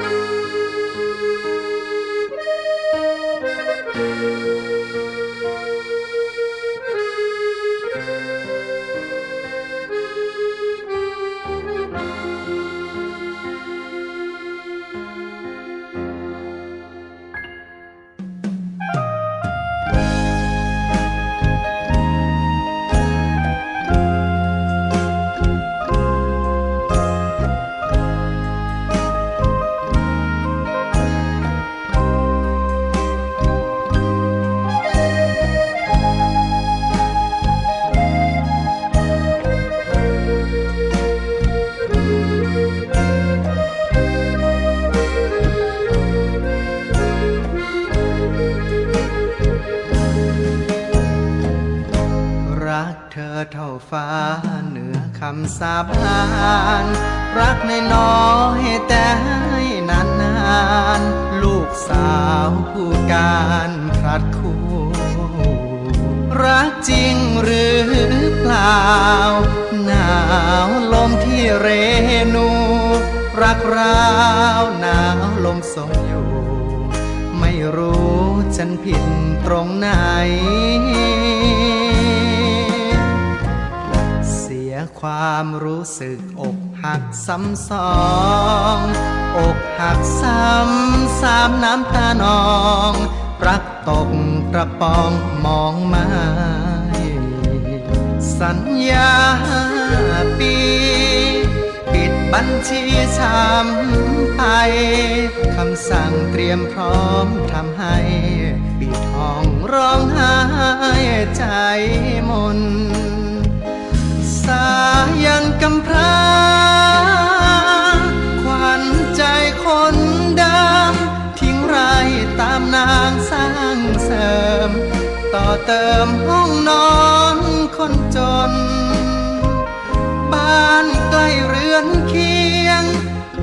รั ฟ้าเหนือคำสาบานรักในน้อยแต่ให้นานนานลูกสาวผู้การพลัดคู่ รักจริงหรือเปล่า หนาวลมที่เรนู รักราวหนาวลมทรงอยู่ ไม่รู้ฉันผิดตรงไหน ความรู้สึกอกหักซ้ำสอง อกหักซ้ำสามน้ำตานอง รักตกกระปองมองไมาสัญญาปี ปิดบัญชีช้ำไป คำสั่งเตรียมพร้อมทำให้ปิดห้องร้องไห้ใจมนายันกำพร้าขวัญใจคนดำทิ้งไรตามนางสร้างเสริม ต่อเติมห้องนอนคนจน บ้านใกล้เรือนเคียง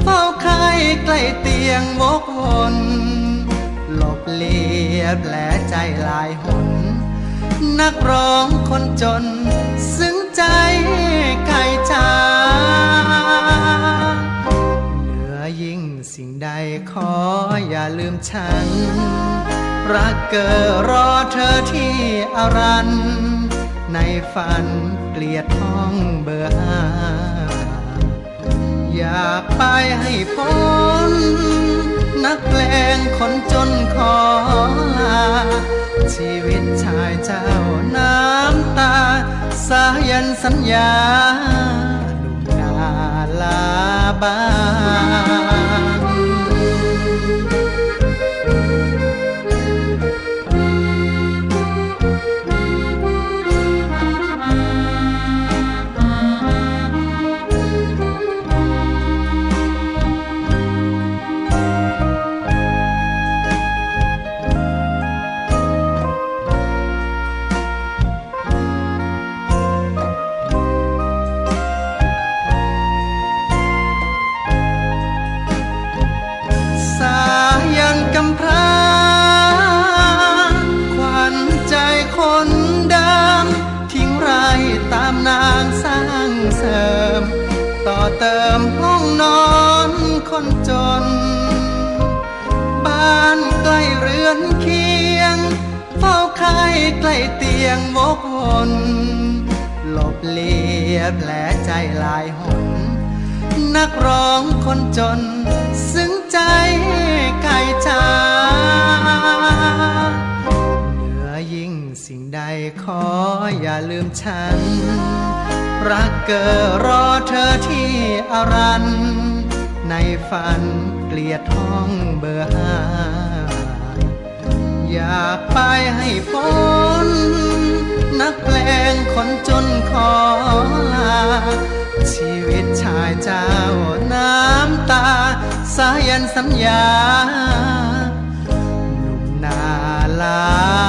เฝ้าไข้ใกล้เตียงวกวนหลบเลียบแผลใจลายหนนักร้องคนจน ใดขออย่าลืมฉัน รักเกอรอเธอที่อารัน ในฝันเกลียดห้องเบอร์ห้าอย่าไปให้พ้น นักเลงคนจนขอลาชีวิตชายเจ้าน้ำตา สายันสัญญา นจน บ้านใกล้เรือนเคียง เฝ้าไข้ใกล้เตียงวกวนหลบเลียบแผลใจหลายหน นักร้องคนจน ซึ้งใจไก่จาเหนือยิ่งสิ่งใดขออย่าลืมฉัน รักเกอรอเธอที่อารัน ในฝันเกลียดห้องเบอร์ห้าอยากไปให้พ้นนักเพลงคนจนขอลา ชีวิตชายเจ้าน้ำตา สายันสัญญาหนุ่มนาลา